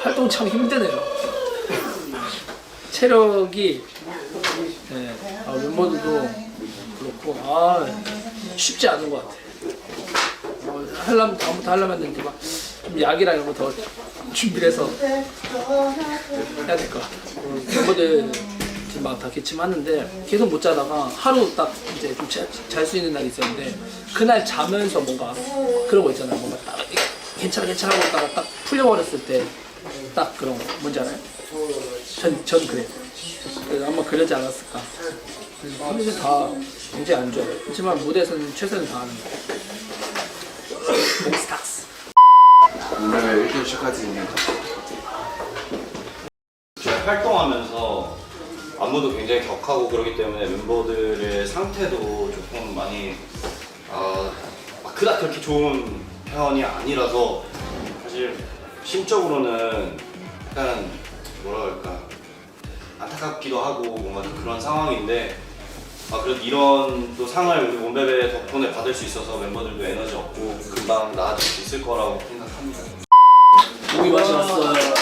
활동 참 힘드네요. 체력이 네, 아, 멤버들도 그렇고 아 쉽지 않은 것 같아요. 어, 하려면 다음부터 하려면 이제 막좀 약이랑 이런 거 더 준비를 해서 해야 될 것 같아요. 어, 멤버들 지금 막다 기침하는데 계속 못 자다가 하루 딱 이제 좀 잘 수 있는 날이 있었는데 그날 자면서 뭔가 그런 거 있잖아요. 뭔가 딱 괜찮아 괜찮아 하고 있다가 딱 풀려버렸을 때 딱 그런 거 뭔지 알아요? 전, 전 그래요. 그래서 아마 그러지 않았을까. 컨디션 다 굉장히 안 좋아요. 하지만 무대에서는 최선을 다하는 거. 몽스타스. 오늘 이렇게 시작하지 활동하면서 안무도 굉장히 격하고 그러기 때문에 멤버들의 상태도 조금 많이 아, 막 그닥 그렇게 좋은 편이 아니라서 사실 심적으로는 약간 뭐라 그럴까 안타깝기도 하고 뭔가 좀 그런 상황인데 아 그래도 이런 또 상을 우리 원베베 덕분에 받을 수 있어서 멤버들도 에너지 얻고 금방 나아질 수 있을 거라고 생각합니다. 고기 맛이 왔어요.